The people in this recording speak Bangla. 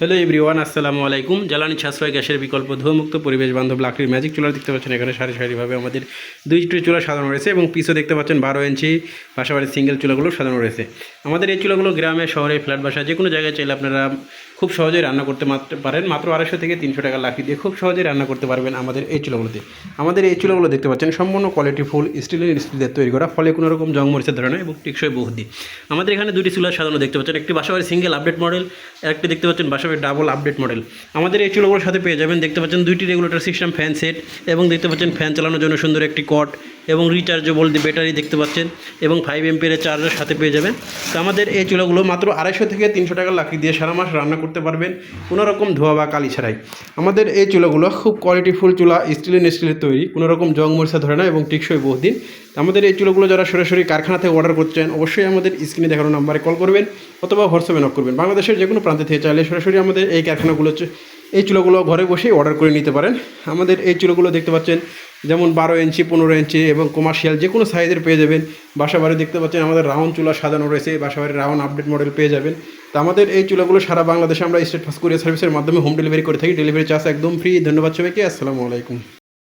হ্যালো এভরিওয়ান আসসালামু আলাইকুম জ্বালানি সাশ্রয় গ্যাসের বিকল্প ধোঁয়ামুক্ত পরিবেশ বান্ধব লাকড়ির ম্যাজিক চুলা দেখতে পাচ্ছেন এখানে সারি সারিভাবে আমাদের দুইটি চুলা সাজানো রয়েছে এবং পিছও দেখতে পাচ্ছেন বারো ইঞ্চি পাশাপাশি সিঙ্গেল চুলাগুলো সাজানো রয়েছে আমাদের এই চুলাগুলো গ্রামে শহরে ফ্ল্যাট বাসা যে কোনো জায়গায় চাইলে আপনারা খুব সহজেই রান্না করতে পারেন। মাত্র আড়াইশো থেকে তিনশো টাকা লাকড়ি দিয়ে খুব সহজেই রান্না করতে পারবেন আমাদের এই চুলাগুলোতে আমাদের এই চুলাগুলো দেখতে পাচ্ছেন, সম্পূর্ণ কোয়ালিটি ফুল স্টিলের স্টিলের তৈরি করা, ফলে কোনো রকম জং মরিচের ধরে না এবং টেকসই বহুদি। আমাদের এখানে দুটি চুলা সাজানো দেখতে পাচ্ছেন, একটি বাসাবাড়ি সিঙ্গেল আপডেট মডেল একটি দেখতে পাচ্ছেন বাসাবাড়ি ডাবল আপডেট মডেল আমাদের এই চুলোগুলোর সাথে পেয়ে যাবেন, দেখতে পাচ্ছেন দুইটি রেগুলেটর সিস্টেম ফ্যান সেট এবং দেখতে পাচ্ছেন ফ্যান চালানোর জন্য সুন্দর একটি কট এবং রিচার্জেবল ব্যাটারি দেখতে পাচ্ছেন। এবং ফাইভ এমপিয়ারের চার্জার সাথে পেয়ে যাবেন। তো আমাদের এই চুলাগুলো মাত্র আড়াইশো থেকে তিনশো টাকা লাকড়ি দিয়ে সারা মাস রান্না করতে পারবেন কোনো রকম ধোয়া বা কালি ছাড়াই। আমাদের এই চুলাগুলো খুব কোয়ালিটিফুল চুলা স্টিলের স্টিলের তৈরি কোনো রকম জং মরিচা ধরে না এবং টেকসই বহুদিন। আমাদের এই চুলাগুলো যারা সরাসরি কারখানা থেকে অর্ডার করতে চান অবশ্যই আমাদের স্ক্রিনে দেখানো নাম্বারে কল করবেন অথবা হোয়াটসঅ্যাপে নক করবেন। বাংলাদেশের যে কোনো প্রান্তে থেকে চাইলে সরাসরি আমাদের এই কারখানাগুলো এই চুলোগুলো ঘরে বসেই অর্ডার করে নিতে পারেন। আমাদের এই চুলোগুলো দেখতে পাচ্ছেন, যেমন বারো ইঞ্চি, পনেরো ইঞ্চি এবং কমার্শিয়াল যে কোনো সাইজের পেয়ে যাবেন। বাসা বাড়ি দেখতে পাচ্ছেন, আমাদের রাউন্ড চুলা সাজানো রয়েছে বাসা বাড়ির রাউন্ড আপডেট মডেল পেয়ে যাবেন। তো আমাদের এই চুলাগুলো সারা বাংলাদেশে আমরা স্টেট ফাস্ট কুরিয়ার সার্ভিসের মাধ্যমে হোম ডেলিভারি করে থাকি। ডেলিভারি চার্জ একদম ফ্রি ধন্যবাদ সবাইকে, আসসালামু আলাইকুম।